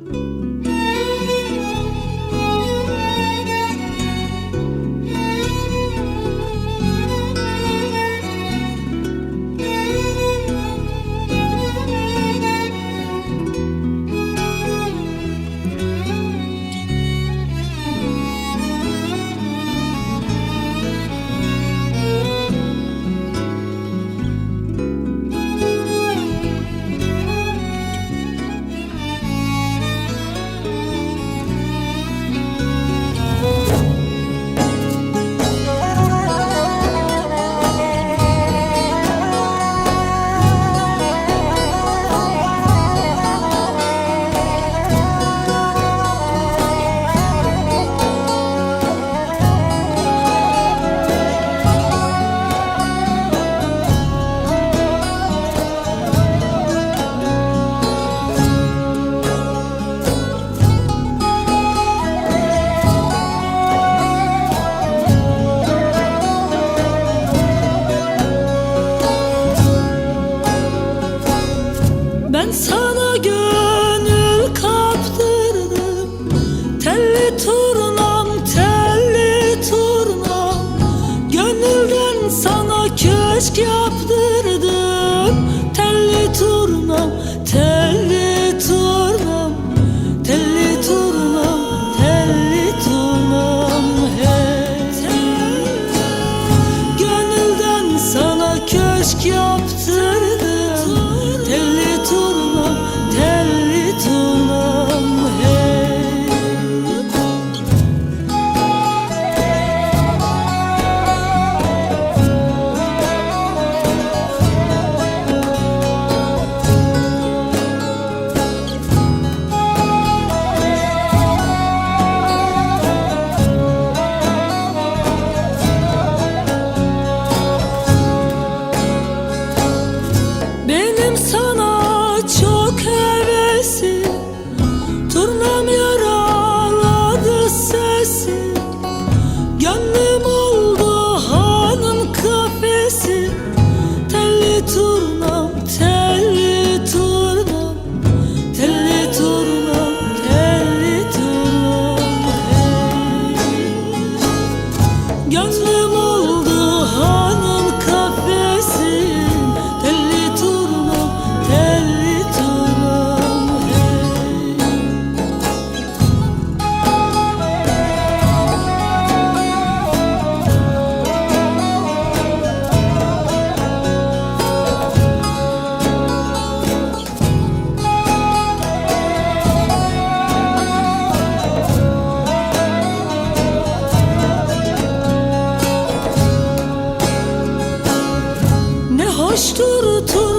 Música So Benim sana çok hevesim koşturtur